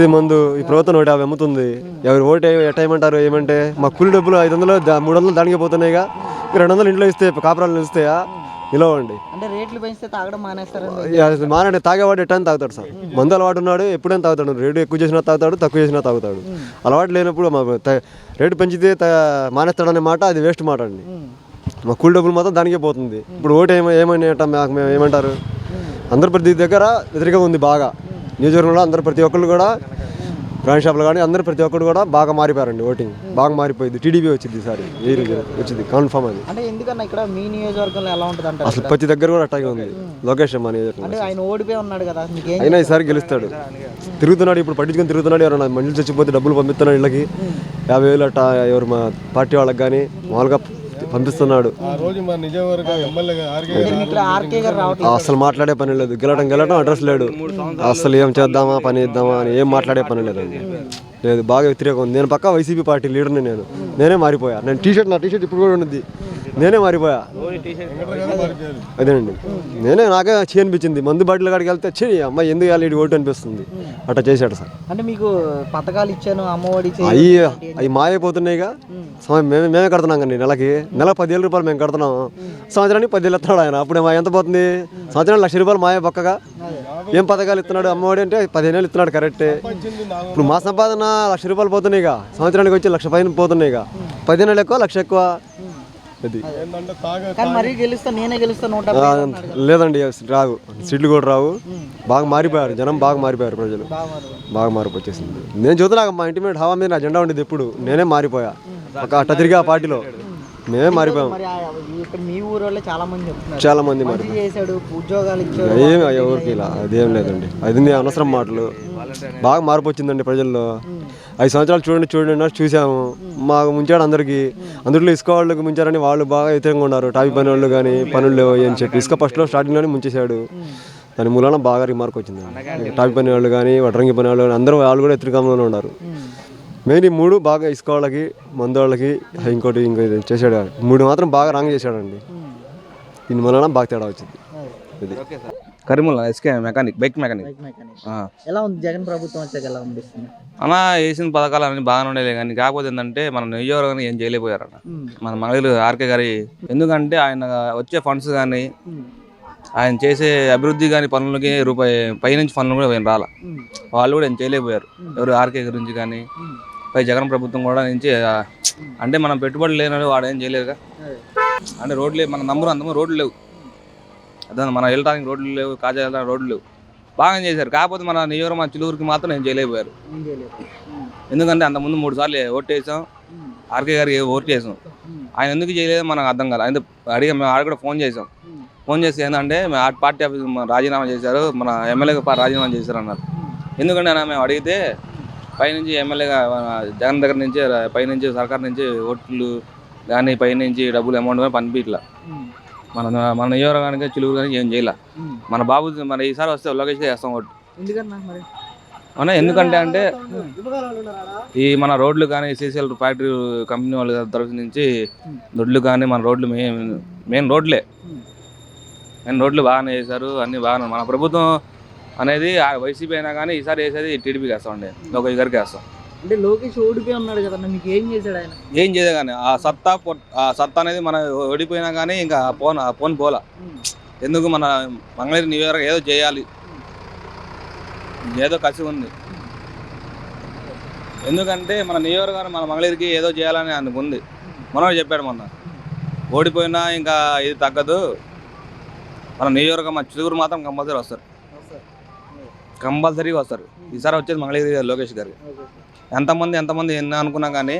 ఇది మందు ఈ ప్రభుత్వం నూట యాభై అమ్ముతుంది. ఎవరు ఓటు ఏ- ఎట్ట ఏమంటారు ఏమంటే మా కూలి డబ్బులు ఐదు వందలు మూడు వందలు దానికి పోతున్నాయిగా రెండు వందలు ఇంట్లో ఇస్తే కాపురాలు నిలుస్తాయా? నిలవండి. అంటే రేట్లు పెంచితే తాగడం మానండి తాగేవాడు ఎట్టని తాగుతాడు సార్. మందు అలవాటు ఉన్నాడు ఎప్పుడైనా తాగుతాడు. రేటు ఎక్కువ చేసినా తాగుతాడు తక్కువ చేసినా తాగుతాడు. అలవాటు లేనప్పుడు మా రేటు పెంచితే మానేస్తాడనే మాట అది వేస్ట్ మాట అండి. మా కూలి డబ్బులు మాత్రం దానికే పోతుంది. ఇప్పుడు ఓటు ఏమ ఏమని ఏమంటారు? అందరు ప్రతి దగ్గర వ్యతిరేకంగా ఉంది బాగా. నియోజకవర్గంలో అందరు ప్రతి ఒక్కళ్ళు కూడా బ్రాండ్ షాపులు కానీ అందరు ప్రతి ఒక్కరు కూడా బాగా మారిపోయారండి ఓటింగ్. బాగా మారిపోయింది. టీడీపీ వచ్చింది ఈసారి. ఏ రోజు వచ్చింది? కన్ఫర్మ్ అది. అంటే ఎందుకన్నా ఇక్కడ మీ నియోజకవర్గంలో ఎలా ఉంటుంది అంటారు అసలు ప్రతి దగ్గర కూడా అట్టాగే ఉంది. లోకేష్ మా నియోజకవర్గం. అంటే ఆయన ఓడిపోయి ఉన్నాడు కదా మీకేం అయినా ఈసారి గెలుస్తాడు. తిరుగుతున్నాడు ఇప్పుడు పట్టించుకొని తిరుగుతున్నాడు ఎవరైనా మనుషులు చచ్చిపోతే డబ్బులు పంపిస్తున్నాడు ఇళ్ళకి. యాభై వేలు అట్ట ఎవరు మా పార్టీ వాళ్ళకి కానీ మామూలుగా పంపిస్తున్నాడు. అసలు మాట్లాడే పని లేదు. గెలటం గెలటం అడ్రస్ లేడు. అసలు ఏం చేద్దామా పని ఇద్దామా అని ఏం మాట్లాడే పని లేదండి లేదు బాగా వ్యతిరేకం ఉంది. నేను పక్కా వైసీపీ పార్టీ లీడర్ని నేను. నేనే మారిపోయా. నేను టీ షర్ట్ నా టీ షర్ట్ ఇప్పుడు కూడా ఉన్నది నేనే మారిపోయా. అదేనండి. నేనే నాకే చీ అనిపించింది. మందు బాటిల్ కాడికి వెళ్తే చీ అమ్మాయి ఎందుకు వెళ్ళి ఓటు అనిపిస్తుంది. అట్లా చేశాడు సార్. అంటే మీకు పథకాలు ఇచ్చాను అమ్మఒడి. అవి అవి మాయైపోతున్నాయిగా సమయం మేమే మేమే కడుతున్నాం కండి నెలకి. నెల పదివేల రూపాయలు మేము కడుతున్నాం. సంవత్సరానికి పదివేలు ఇస్తున్నాడు ఆయన. అప్పుడు ఎంత పోతుంది? సంవత్సరానికి లక్ష రూపాయలు మాయ పక్కగా ఏం పథకాలు ఇస్తున్నాడు? అమ్మఒడి అంటే పదిహేను వేలు ఇస్తున్నాడు కరెక్టే ఇప్పుడు మా సంపాదన లక్ష రూపాయలు పోతున్నాయిగా సంవత్సరానికి వచ్చి లక్ష పైన పోతున్నాయిగా పదిహేను ఎక్కువ లక్ష ఎక్కువ. అది. కానీ మరీ గెలుస్తా నేనే గెలుస్తా నూట ఆ, లేదండి రావు సీట్లు కూడా రావు. బాగా మారిపోయారు జనం బాగా మారిపోయారు ప్రజలు. బాగా మార్పు వచ్చేసింది. నేను చూస్తున్నా మా ఇంటి మీద హవా మీద నా జెండా ఉండేది ఎప్పుడు. నేనే మారిపోయా. ఒక అట్ట తిరిగి ఆ పార్టీలో. మేమే మారిపోయాం. మరి ఆ- ఇక్కడ మీ చాలా మంది చెప్తున్నారు. చాలా మంది మరి మంచి చేశాడు ఉద్యోగాలు ఇచ్చాడు ఏమి ఎవరికి ఇలా అదేం లేదండి. అది నీ అనవసరం మాటలు. బాగా మార్పు వచ్చిందండి ప్రజల్లో. ఐదు సంవత్సరాలు చూడండి చూడండి అన్నారు చూసాము. మాకు ముంచాడు అందరికి. అందులో ఇసుక వాళ్ళకి ముంచారని వాళ్ళు బాగా వ్యతిరేకంగా ఉన్నారు. టాపీ పని వాళ్ళు కానీ పనులు లేవు అని చెప్పి ఇసుక ఫస్ట్లో స్టార్టింగ్లోనే ముంచేశాడు. దాని మూలన బాగా రిమార్క్ వచ్చింది. టాపీ పని వాళ్ళు కానీ వడ్రంగి పని వాళ్ళు కానీ అందరూ వాళ్ళు కూడా వ్యతిరేకంలోనే ఉన్నారు. మెయిన్ ఈ మూడు బాగా ఇసుక వాళ్ళకి మందు వాళ్ళకి ఇంకోటి ఇంకో ఇది చేశాడు. మూడు మాత్రం బాగా రాంగ్ చేశాడండి. దీని వలన బాగా తేడా వచ్చింది. ఇది. Karimulla SK mechanic bike mechanic. ఎలా ఉంది జగన్ ప్రభుత్వం వచ్చాక ఎలా అనిపిస్తుంది? అన్న వేసిన పథకాలు అన్ని బాగానే ఉండేలే కానీ కాకపోతే ఏంటంటే మన నియోజకవర్గాన్ని ఏం చేయలేకపోయారు అన్న మన మహిళలు ఆర్కే గారి ఎందుకంటే ఆయన వచ్చే ఫండ్స్ కానీ ఆయన చేసే అభివృద్ధి కానీ పనులకి రూపాయి పైనుంచి పనులు కూడా రాల. వాళ్ళు కూడా ఏం చేయలేకపోయారు. ఎవరు ఆర్కే గురించి కానీ పై జగన్ ప్రభుత్వం కూడా నుంచి అంటే మనం పెట్టుబడి లేని వాడు ఏం చేయలేరుగా. అంటే రోడ్లు మన నంబర్ అంతమో రోడ్లు లేవు. అదే మనం వెళ్ళడానికి రోడ్లు లేవు కాజా వెళ్ళడానికి రోడ్లు లేవు. బాగా చేశారు కాకపోతే మన నియోజకవర్గం మన చిలువురికి మాత్రం ఏం చేయలేకపోయారు. ఎందుకంటే అంతకుముందు మూడు సార్లు ఓటు వేసాం ఆర్కే గారికి ఓటు చేసాం. ఆయన ఎందుకు చేయలేదో మనకు అర్థం కాదు ఆయన అడిగా మేము ఆడ కూడా ఫోన్ చేసాం. ఫోన్ చేసి ఏంటంటే మేము ఆ పార్టీ ఆఫీస్ రాజీనామా చేశారు మన ఎమ్మెల్యేగా రాజీనామా చేశారు అన్నారు ఎందుకంటే ఆయన మేము అడిగితే పైనుంచి ఎమ్మెల్యేగా మన జగన్ దగ్గర నుంచి పైనుంచి సర్కార్ నుంచి ఓట్లు కానీ పైనుంచి డబ్బులు అమౌంట్ కానీ పంపించట్లా మన మన నియోజకవర్గానికి చిలుగురు కానీ ఏం చేయలే. మన బాబు మన ఈసారి వస్తే లోకేష్ చేస్తాం ఓటు అవునా? ఎందుకంటే అంటే ఈ మన రోడ్లు కానీ సీసీఎల్ ఫ్యాక్టరీ కంపెనీ వాళ్ళ తరఫు నుంచి దొడ్లు కానీ మన రోడ్లు మెయిన్ మెయిన్ రోడ్లే. మెయిన్ రోడ్లు బాగానే చేశారు అన్ని బాగానే. మన ప్రభుత్వం అనేది వైసీపీ అయినా కానీ ఈసారి వేసేది టీడీపీకి వేస్తామండి లోకేష్ గారికి వేస్తాం. అంటే లోకేష్ ఓడిపోయి ఉన్నాడు కదన్నా మీకు ఏం చేశాడు ఆయన? ఏం చేయదు కానీ ఆ సత్తా ఆ సత్తా అనేది మన ఓడిపోయినా కానీ ఇంకా పోన్ ఆ పోన్ పోలా. ఎందుకు మన మంగళగిరి నియోజకవర్గం ఏదో చేయాలి. ఏదో కసి ఉంది. ఎందుకంటే మన నియోజకవర్గం మన మంగళగిరికి ఏదో చేయాలని అందుకు ఉంది. మనోడు చెప్పాడు మొన్న. ఓడిపోయినా ఇంకా ఇది తగ్గదు. మన నియోజకవర్గం మన చిలుగురు మాత్రం కంపల్సరీ వస్తారు. కంపల్సరీగా వస్తారు. ఈసారి వచ్చేది మంగళగిరి గారు, లోకేష్ గారికి ఎంతమంది ఎంతమంది ఎన్ని అనుకున్నా కానీ